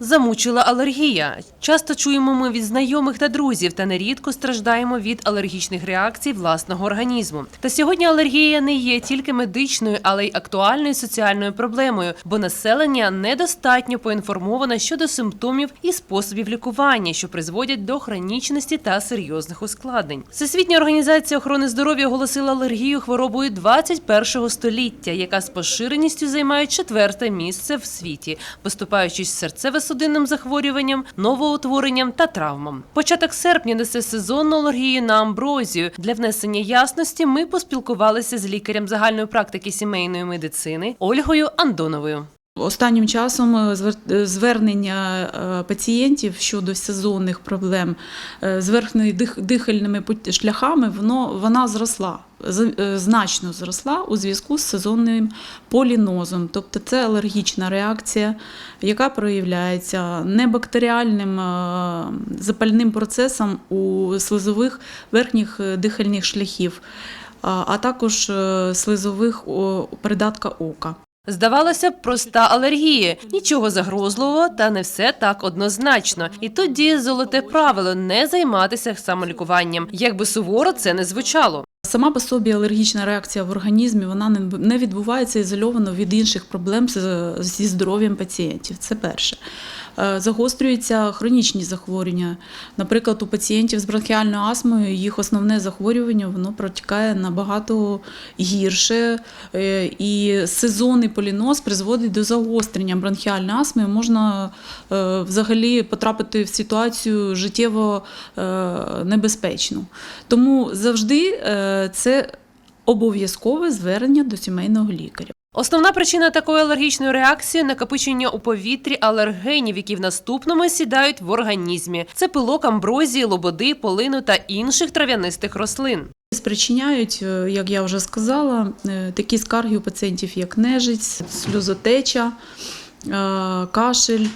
Замучила алергія. Часто чуємо ми від знайомих та друзів, та нерідко страждаємо від алергічних реакцій власного організму. Та сьогодні алергія не є тільки медичною, але й актуальною соціальною проблемою, бо населення недостатньо поінформоване щодо симптомів і способів лікування, що призводять до хронічності та серйозних ускладнень. Всесвітня організація охорони здоров'я оголосила алергію хворобою 21 століття, яка з поширеністю займає четверте місце в світі, поступаючись серцево-судинним захворюванням, новоутворенням та травмам. Початок серпня несе сезонну алергію на амброзію. Для внесення ясності ми поспілкувалися з лікарем загальної практики сімейної медицини Ольгою Андоновою. Останнім часом е, е, звернення е, пацієнтів щодо сезонних проблем з верхньою дихальними шляхами, воно, вона зросла, значно зросла у зв'язку з сезонним полінозом. Тобто це алергічна реакція, яка проявляється небактеріальним запальним процесом у слизових верхніх дихальних шляхів, а також слизових придатка ока. Здавалося б, проста алергія, нічого загрозливого, та не все так однозначно. І тут діє золоте правило не займатися самолікуванням, якби суворо це не звучало. Сама по собі алергічна реакція в організмі вона не- відбувається ізольовано від інших проблем зі здоров'ям пацієнтів. Це перше. Е, Загострюються хронічні захворювання. Наприклад, у пацієнтів з бронхіальною астмою їх основне захворювання воно протікає набагато гірше. Е, І сезонний поліноз призводить до загострення бронхіальної астми. Можна е, взагалі потрапити в ситуацію життєво небезпечну. Тому завжди це обов'язкове звернення до сімейного лікаря. Основна причина такої алергічної реакції накопичення у повітрі алергенів, які в наступному сідають в організмі. Це пилок амброзії, лободи, полину та інших трав'янистих рослин. Спричиняють, е, як я вже сказала, е, такі скарги у пацієнтів, як нежиць, сльозотеча, е, кашель.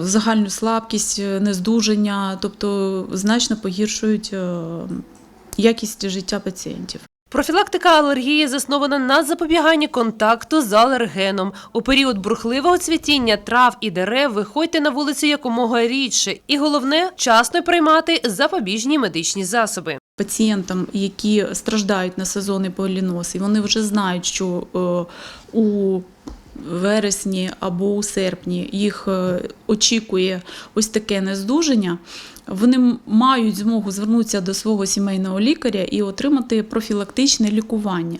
Загальну слабкість, нездужання, тобто значно погіршують якість життя пацієнтів. Профілактика алергії заснована на запобіганні контакту з алергеном. У період бурхливого цвітіння трав і дерев виходьте на вулицю якомога рідше. І головне вчасно приймати запобіжні медичні засоби. пацієнтам, які страждають на сезонний поліноз, і вони вже знають, що е, у вересні або у серпні їх е, очікує ось таке нездужання. Вони мають змогу звернутися до свого сімейного лікаря і отримати профілактичне лікування.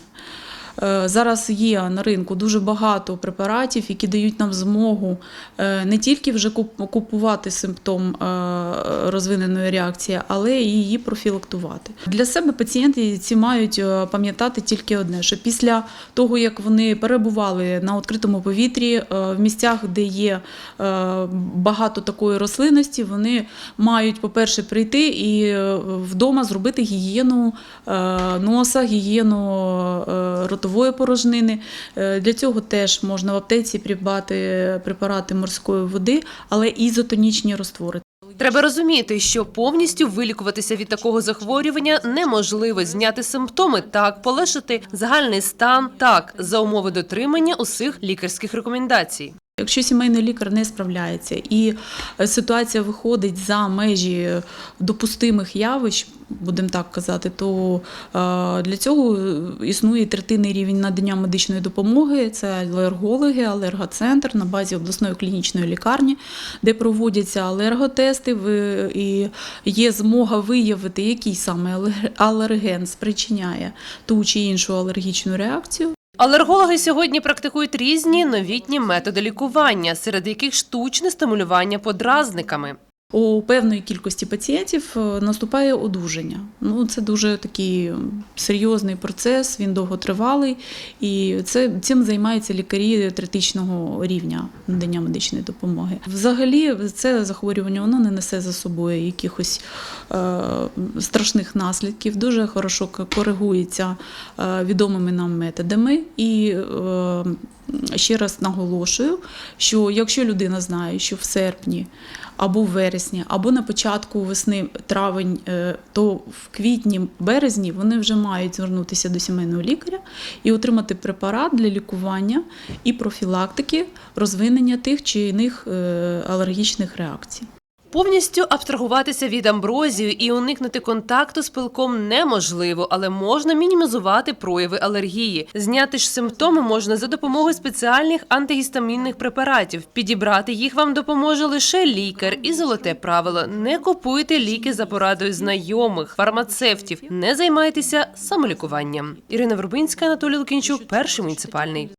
Е, Зараз є на ринку дуже багато препаратів, які дають нам змогу е, не тільки вже купувати симптом е, розвиненої реакції, але і її профілактувати. Для себе пацієнти ці мають пам'ятати тільки одне: що після того, як вони перебували на відкритому повітрі, в місцях, де є багато такої рослинності, вони мають, по-перше, прийти і вдома зробити гігієну носа, гігієну е, ротової порожнини. Е, Для цього теж можна в аптеці придбати препарати морської води, але ізотонічні роствори. Треба розуміти, що повністю вилікуватися від такого захворювання неможливо. Зняти симптоми так, полишити загальний стан так, за умови дотримання усіх лікарських рекомендацій. Якщо сімейний лікар не справляється і е, ситуація виходить за межі допустимих явищ, будемо так казати, то е, для цього е, існує третинний рівень надання медичної допомоги. Це алергологи, алергоцентр на базі обласної клінічної лікарні, де проводяться алерготести, і є змога виявити, який саме алерген спричиняє ту чи іншу алергічну реакцію. Алергологи сьогодні практикують різні новітні методи лікування, серед яких штучне стимулювання подразниками. У певної кількості пацієнтів е, наступає одужання. Ну, це дуже такий серйозний процес, він довготривалий, і це, цим займаються лікарі третичного рівня надання медичної допомоги. Взагалі, це захворювання воно не несе за собою якихось е, страшних наслідків, дуже хорошо коригується е, відомими нам методами. І е, ще раз наголошую, що якщо людина знає, що в серпні або в вересні, або на початку весни, травень, е, то в квітні, березні вони вже мають звернутися до сімейного лікаря і отримати препарат для лікування і профілактики розвинення тих чи іних е, алергічних реакцій. Повністю абстрагуватися від амброзію і уникнути контакту з пилком неможливо, але можна мінімізувати прояви алергії. Зняти ж симптоми можна за допомогою спеціальних антигістамінних препаратів. Підібрати їх вам допоможе лише лікар. І золоте правило: не купуйте ліки за порадою знайомих, фармацевтів, не займайтеся самолікуванням. Ірина Вербинська, Анатолій Лукінчук, перший муніципальний.